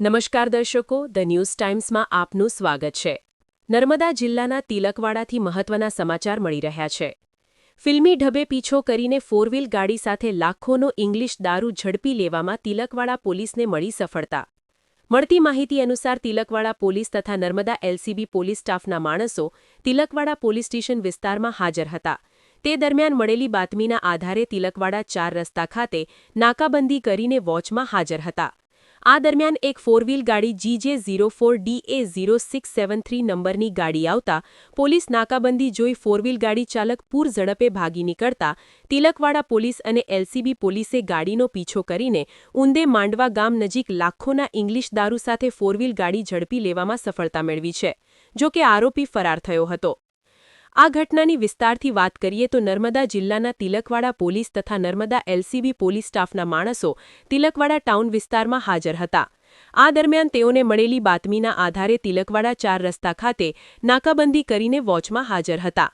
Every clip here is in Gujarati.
નમસ્કાર દર્શકો, ધ ન્યૂઝ ટાઈમ્સમાં આપનું સ્વાગત છે. નર્મદા જિલ્લાના તિલકવાડાથી મહત્વના સમાચાર મળી રહ્યા છે. ફિલ્મી ઢબે પીછો કરીને ફોર ગાડી સાથે લાખોનો ઇંગ્લિશ દારૂ ઝડપી લેવામાં તિલકવાડા પોલીસને મળી સફળતા. મળતી માહિતી અનુસાર તિલકવાડા પોલીસ તથા નર્મદા એલસીબી પોલીસ સ્ટાફના માણસો તિલકવાડા પોલીસ સ્ટેશન વિસ્તારમાં હાજર હતા. તે દરમિયાન મળેલી બાતમીના આધારે તિલકવાડા ચાર રસ્તા ખાતે નાકાબંધી કરીને વોચમાં હાજર હતા. આ દરમિયાન એક ફોર વ્હીલ ગાડી GJ zero four DA zero six seven three નંબરની ગાડી આવતા પોલીસ નાકાબંધી જોઈ ફોર વ્હીલ ગાડી ચાલક પૂર ઝડપે ભાગી નીકળતા તિલકવાડા પોલીસ અને એલસીબી પોલીસે ગાડીનો પીછો કરીને ઉંદે માંડવા ગામ નજીક લાખોના ઇંગ્લિશ દારૂ સાથે ફોર વ્હીલ ગાડી ઝડપી લેવામાં સફળતા મેળવી છે જો કે આરોપી ફરાર થયો હતો. આ ઘટનાની વિસ્તારથી વાત કરીએ તો નર્મદા જિલ્લાના તિલકવાડા પોલીસ તથા નર્મદા એલસીબી પોલીસ સ્ટાફના માણસો તિલકવાડા ટાઉન વિસ્તારમાં હાજર હતા. આ દરમિયાન તેઓને મળેલી બાતમીના આધારે તિલકવાડા ચાર રસ્તા ખાતે નાકાબંધી કરીને વોચમાં હાજર હતા.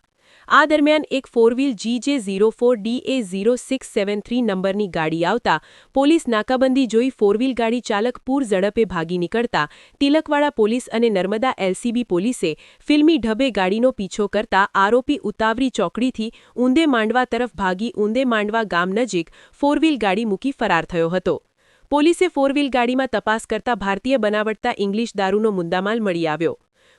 આ દરમિયાન એક four wheel GJ zero four DA zero six seven three નંબરની ગાડી આવતા પોલીસ નાકાબંધી જોઈ ફોર વ્હીલ ગાડી ચાલક પૂર ઝડપે ભાગી નીકળતા તિલકવાડા પોલીસ અને નર્મદા એલસીબી પોલીસે ફિલ્મી ઢબે ગાડીનો પીછો કરતા આરોપી ઉતાવરી ચોકડીથી ઉંદે માંડવા તરફ ભાગી ઉંદે માંડવા ગામ નજીક ફોર વ્હીલ ગાડી મૂકી ફરાર થયો હતો. પોલીસે ફોર વ્હીલ ગાડીમાં તપાસ કરતા ભારતીય બનાવટતા ઇંગ્લિશ દારૂનો મુદ્દામાલ મળી આવ્યો.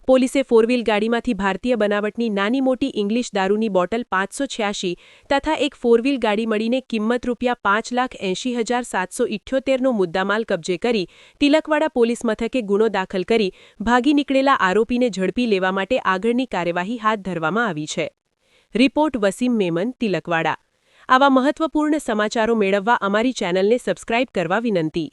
પોલીસે ફોર વ્હીલ ગાડીમાંથી ભારતીય બનાવટની નાની મોટી ઇંગ્લિશ દારૂની બોટલ પાંચસો છ્યાસી તથા એક ફોર વ્હીલ ગાડી મળીને કિંમત રૂપિયા પાંચ લાખ એંશી હજાર સાતસો ઇઠ્યોતેરનો મુદ્દામાલ કબજે કરી તિલકવાડા પોલીસ મથકે ગુનો દાખલ કરી ભાગી નીકળેલા આરોપીને ઝડપી લેવા માટે આગળની કાર્યવાહી હાથ ધરવામાં આવી છે. રિપોર્ટ વસીમ મેમન, તિલકવાડા. આવા મહત્વપૂર્ણ સમાચારો મેળવવા અમારી ચેનલને સબસ્ક્રાઇબ કરવા વિનંતી.